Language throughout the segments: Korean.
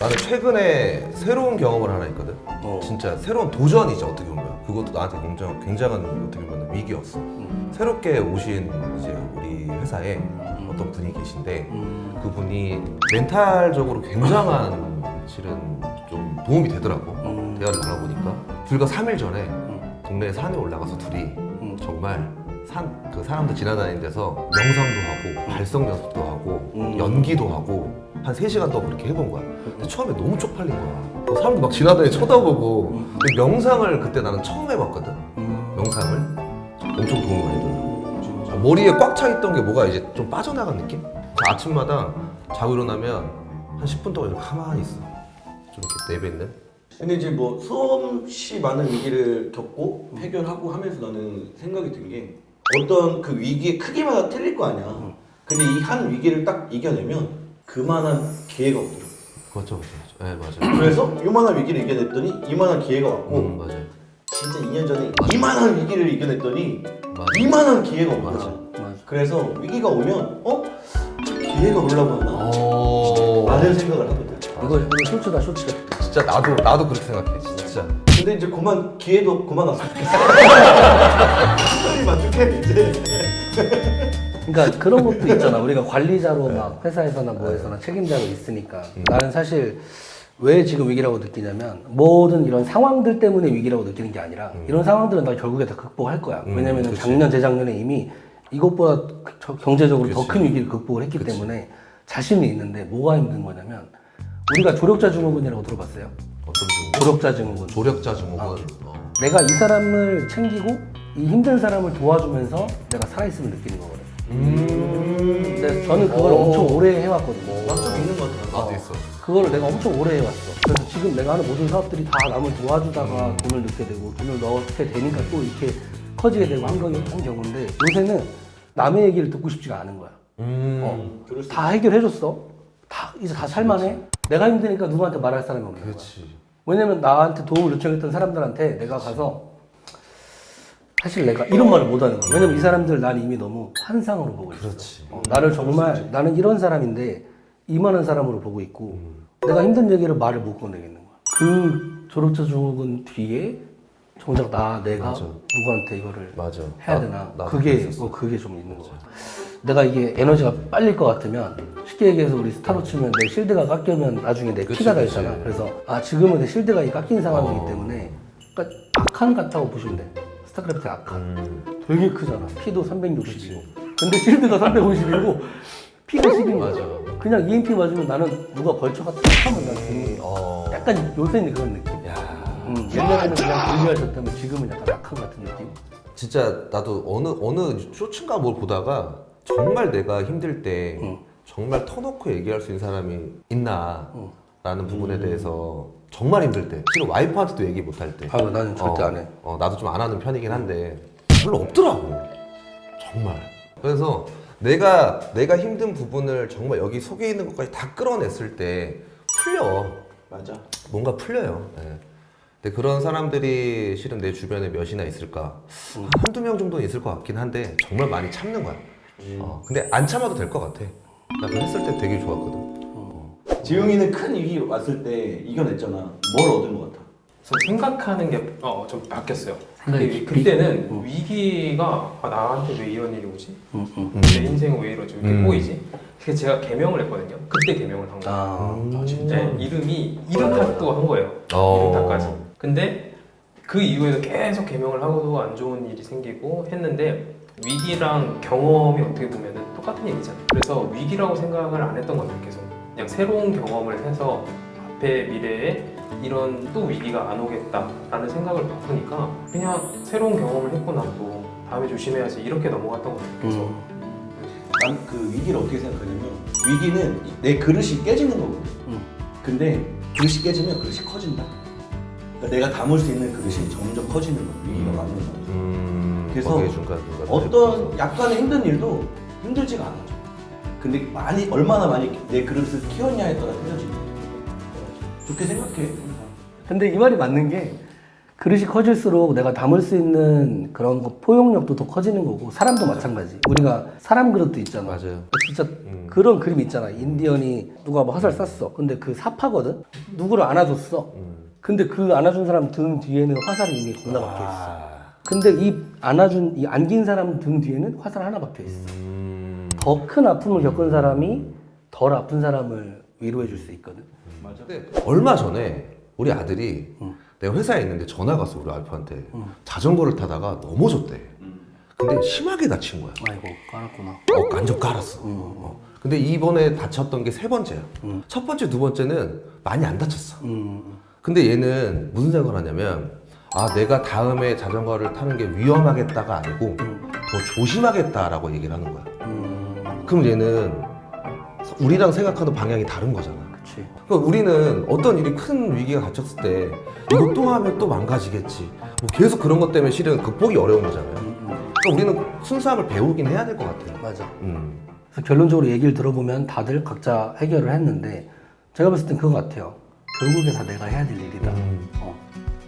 나는 최근에 새로운 경험을 하나 했거든. 어. 진짜 새로운 도전이죠 어떻게 보면. 그것도 나한테 굉장히 굉장한 어떻게 보면 위기였어. 음. 새롭게 오신 이제 우리 회사에 어떤 분이 계신데 음. 그분이 멘탈적으로 굉장한 실은 좀 도움이 되더라고. 음. 대화를 나눠보니까 불과 3일 전에 음. 동네 산에 올라가서 둘이 음. 정말 산 그 사람들 지나다니는 데서 명상도 하고 발성 연습도 하고 음. 연기도 하고 한 3시간 동안 그렇게 해본 거야. 근데 처음에 너무 쪽팔린 거야. 뭐 사람들 막 지나다니 쳐다보고 근데 명상을 그때 나는 처음 해봤거든. 음. 명상을 엄청 도움이 많이 되더라고. 머리에 꽉 차 있던 게 뭐가 이제 좀 빠져나간 느낌? 그 아침마다 자고 일어나면 한 10분 동안 이렇게 가만히 있어. 좀 이렇게 내뱉는. 근데 이제 뭐 수없이 많은 위기를 겪고 해결하고 하면서 나는 생각이 든 게 어떤 그 위기의 크기마다 틀릴 거 아니야. 근데 이 한 위기를 딱 이겨내면 그만한 기회가 오더라고. 그렇죠, 그렇죠. 네, 맞아요. 그래서 요만한 위기를 이겨냈더니 이만한 기회가 왔고 음, 맞아요. 진짜 2년 전에 이만한 위기를 이겨냈더니 맞아. 이만한 기회가 온 맞아. 거야. 맞아. 그래서 위기가 오면 어? 저 기회가 오려고 하나? 어. 라는 생각을 하거든. 이거 이거 쇼츠다 쇼츠. 진짜 나도 나도 그렇게 생각해. 진짜. 근데 이제 그만 기회도 그만 왔으면 좋겠어. 시간이 만족해 이제. 그러니까 그런 것도 있잖아. 우리가 관리자로 막 회사에서나 뭐에서나 책임자로 있으니까 나는 사실 왜 지금 위기라고 느끼냐면 모든 이런 상황들 때문에 위기라고 느끼는 게 아니라 이런 상황들은 나 결국에 다 극복할 거야. 음, 왜냐면 그치. 작년 재작년에 이미 이것보다 저- 경제적으로 더. 큰 위기를 극복을 했기 때문에 자신이 있는데 뭐가 힘든 거냐면 우리가 조력자 증후군이라고 들어봤어요? 어떤 증후군? 조력자 증후군. 조력자 증후군. 아. 어. 내가 이 사람을 챙기고 이 힘든 사람을 도와주면서 내가 살아있음을 느끼는 거거든. 음. 근데 저는 그걸 오. 엄청 오래 해왔거든요. 완전 있는 것 같아. 나도 있어. 그거를 내가 엄청 오래 해왔어. 그래서 지금 내가 하는 모든 사업들이 다 남을 도와주다가 음. 돈을 넣게 되고 돈을 넣게 되니까 또 이렇게 커지게 되고 한, 경, 한 경우인데 요새는 남의 얘기를 듣고 싶지가 않은 거야. 음. 어. 그럴 수 다 해결해줬어. 다 이제 다 살만해. 내가 힘드니까 누구한테 말할 사람이 없는 거야. 그렇지. 왜냐면 나한테 도움을 요청했던 사람들한테 내가 가서 사실 내가 이런 말을 못 하는 거야. 왜냐면 이 사람들 난 이미 너무 환상으로 보고 있어. 그렇지. 어, 나를 정말 나는 이런 사람인데 이만한 사람으로 보고 있고 내가 힘든 얘기를 말을 못 꺼내겠는 거야. 그 졸업자 증후군 뒤에 정작 나 내가 맞아. 누구한테 이거를 맞아. 해야 나- 되나 나도 그게. 어, 그게 좀 있는 거야. 내가 이게 에너지가 빨릴 것 같으면 쉽게 얘기해서 우리 스타로 치면 내 실드가 깎이면 나중에 내 그치, 그치. 있잖아. 그래서 아 지금은 내 실드가 이 깎인 상황이기 어. 때문에 그러니까 악한 같다고 보시면 돼. 스타크래프트 악한. 음. 되게 크잖아. 피도 360이고. 근데 실드가 350이고 피가 10인 거야. 맞아. 그냥 EMP 맞으면 나는 누가 벌쳐가 탁 하면 난 거야. 어. 약간 요새는 그런 느낌. 야. 음, 옛날에는 그냥 불리하셨다면 지금은 약간 악한 같은 느낌. 진짜 나도 어느 어느 쇼츠인가 뭘 보다가 정말 내가 힘들 때 응. 정말 터놓고 얘기할 수 있는 사람이 있나 응. 라는 부분에 대해서 정말 힘들 때 실은 와이프한테도 얘기 못 할 때 아, 나는 절대 어, 안 해. 어, 나도 좀 안 하는 편이긴 한데 별로 없더라고 정말 그래서 내가 내가 힘든 부분을 정말 여기 속에 있는 것까지 다 끌어냈을 때 풀려 맞아. 뭔가 풀려요. 네. 근데 그런 사람들이 실은 내 주변에 몇이나 있을까? 한 한두 명 정도는 있을 것 같긴 한데 정말 많이 참는 거야. 어, 근데 안 참아도 될 것 같아. 나 그거 했을 때 되게 좋았거든. 지웅이는 큰 위기 왔을 때 이겨냈잖아. 뭘 얻은 것 같아? 저 생각하는 게 어, 좀 바뀌었어요. 생각이 그- 그때는 음. 위기가 아, 나한테 왜 이런 일이 오지? 음, 음. 음. 내 인생은 왜 이러지? 왜 이렇게 음. 꼬이지? 그래서 제가 개명을 했거든요. 그때 개명을 한 거예요. 아, 네, 이름이 이름 탓도 한 거예요. 어. 이름 탓까지. 근데 그 이후에도 계속 개명을 하고도 안 좋은 일이 생기고 했는데 위기랑 경험이 어떻게 보면은 똑같은 얘기잖아요. 그래서 위기라고 생각을 안 했던 거예요. 계속 그냥 새로운 경험을 해서 앞에 미래에 이런 또 위기가 안 오겠다라는 생각을 바꾸니까 그냥 새로운 경험을 했고 나도 다음에 조심해야지 이렇게 넘어갔던. 그래서 음. 난그 위기를 어떻게 생각하냐면 위기는 내 그릇이 깨지는 거거든. 음. 근데 그릇이 깨지면 그릇이 커진다. 그러니까 내가 담을 수 있는 그릇이 점점 커지는 거야. 위기가 많을수록. 음, 그래서 거기에 중간 중간 어떤 약간의 힘든 일도 힘들지가 않아. 근데 많이 얼마나 많이 내 그릇을 키웠냐에 따라 틀려지는 거야. 좋게 생각해. 항상. 근데 이 말이 맞는 게 그릇이 커질수록 내가 담을 수 있는 그런 거 포용력도 더 커지는 거고 사람도 마찬가지. 우리가 사람 그릇도 있잖아. 맞아요. 진짜 음. 그런 그림 있잖아. 인디언이 누가 뭐 화살 쐈어. 근데 그 사파거든. 누구를 안아줬어. 근데 그 안아준 사람 등 뒤에는 화살이 이미 겁나 박혀 있어. 근데 이 안아준 이 안긴 사람 등 뒤에는 화살 하나 박혀 있어. 음, 더 큰 아픔을 겪은 사람이 덜 아픈 사람을 위로해 줄 수 있거든. 맞아. 얼마 전에 우리 아들이 내가 회사에 있는데 전화가 왔어 우리 와이프한테 자전거를 타다가 넘어졌대. 근데 심하게 다친 거야. 아이고 깔았구나. 어, 완전 깔았어. 어. 근데 이번에 다쳤던 게 세 번째야. 첫 번째, 두 번째는 많이 안 다쳤어. 음. 근데 얘는 무슨 생각을 하냐면, 아, 내가 다음에 자전거를 타는 게 위험하겠다가 아니고, 더 조심하겠다라고 얘기를 하는 거야. 음. 그럼 얘는 우리랑 생각하는 방향이 다른 거잖아. 그치. 그러니까 우리는 어떤 일이 큰 위기가 닥쳤을 때, 이거 또 하면 또 망가지겠지. 뭐 계속 그런 것 때문에 실은 극복이 어려운 거잖아요. 음, 음. 그러니까 우리는 순수함을 배우긴 해야 될 것 같아요. 맞아. 음. 그래서 결론적으로 얘기를 들어보면 다들 각자 해결을 했는데 제가 봤을 땐 그거 같아요. 결국에 다 내가 해야 될 일이다. 음. 어.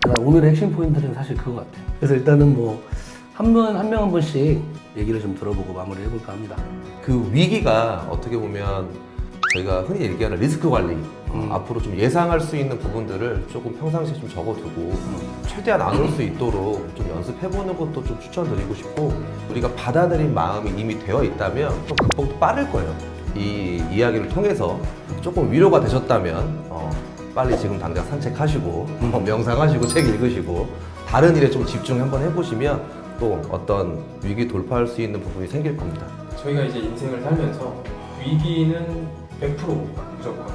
그러니까 오늘의 핵심 포인트는 사실 그거 같아요. 그래서 일단은 뭐한번한명 한 번씩 얘기를 좀 들어보고 마무리 해 볼까 합니다. 그 위기가 어떻게 보면 저희가 흔히 얘기하는 리스크 관리 어, 앞으로 좀 예상할 수 있는 부분들을 조금 평상시에 좀 적어두고 최대한 안 올 수 있도록 좀 연습해보는 것도 좀 추천드리고 싶고 우리가 받아들인 마음이 이미 되어 있다면 좀 극복도 빠를 거예요. 이 이야기를 통해서 조금 위로가 되셨다면 어, 빨리 지금 당장 산책하시고 어, 명상하시고 책 읽으시고 다른 일에 좀 집중 한번 해보시면 또 어떤 위기 돌파할 수 있는 부분이 생길 겁니다. 저희가 이제 인생을 살면서 위기는 100%입니다. 무조건.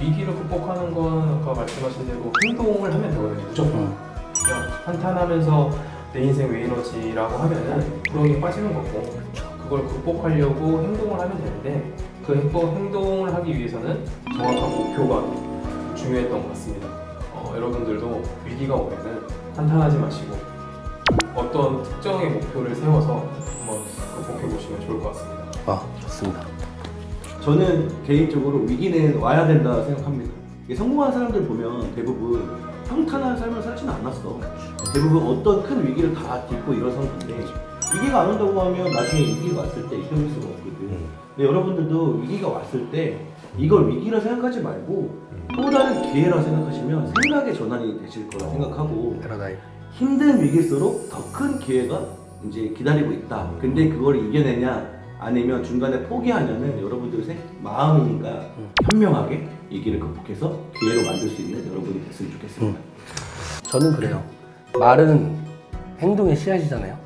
위기를 극복하는 건 아까 말씀하신 대로 행동을 하면 되거든요. 무조건. 음. 그냥 한탄하면서 내 인생 왜 이러지라고 하면은 구렁이에 빠지는 거고 그걸 극복하려고 행동을 하면 되는데 그 행동, 행동을 하기 위해서는 정확한 목표가 중요했던 것 같습니다. 어, 여러분들도 위기가 오면은 한탄하지 마시고 어떤 특정의 목표를 세워서 한번 극복해 보시면 좋을 것 같습니다. 아 좋습니다. 저는 개인적으로 위기는 와야 된다 생각합니다. 이게 성공한 사람들 보면 대부분 평탄한 삶을 살지는 않았어. 대부분 어떤 큰 위기를 다 딛고 일어선 건데 위기가 안 온다고 하면 나중에 위기가 왔을 때 이겨낼 수가 없거든. 근데 여러분들도 위기가 왔을 때 이걸 위기라 생각하지 말고 또 다른 기회라 생각하시면 생각의 전환이 되실 거라 생각하고 패러다임. 힘든 위기일수록 더 큰 기회가 이제 기다리고 있다. 근데 그걸 이겨내냐 아니면 중간에 포기하냐는 여러분들의 생- 마음이니까 현명하게 위기를 극복해서 기회로 만들 수 있는 여러분이 됐으면 좋겠습니다. 저는 그래요. 말은 행동의 씨앗이잖아요.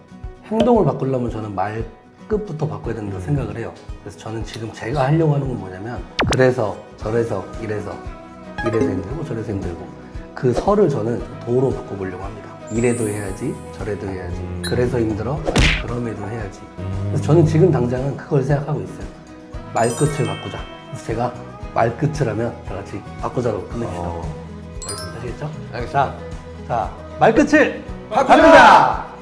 행동을 바꾸려면 저는 말 끝부터 바꿔야 된다고 생각을 해요. 그래서 저는 지금 제가 하려고 하는 건 뭐냐면 그래서 저래서 이래서 이래서 힘들고 저래서 힘들고 그 설을 저는 도로 바꿔보려고 합니다. 이래도 해야지 저래도 해야지 그래서 힘들어 아니, 그럼에도 해야지. 그래서 저는 지금 당장은 그걸 생각하고 있어요. 말끝을 바꾸자. 그래서 제가 말끝을 하면 다 같이 바꾸자로 끝냅시다. 어, 아시겠죠? 알겠습니다. 자, 자, 말끝을! 바꾸자!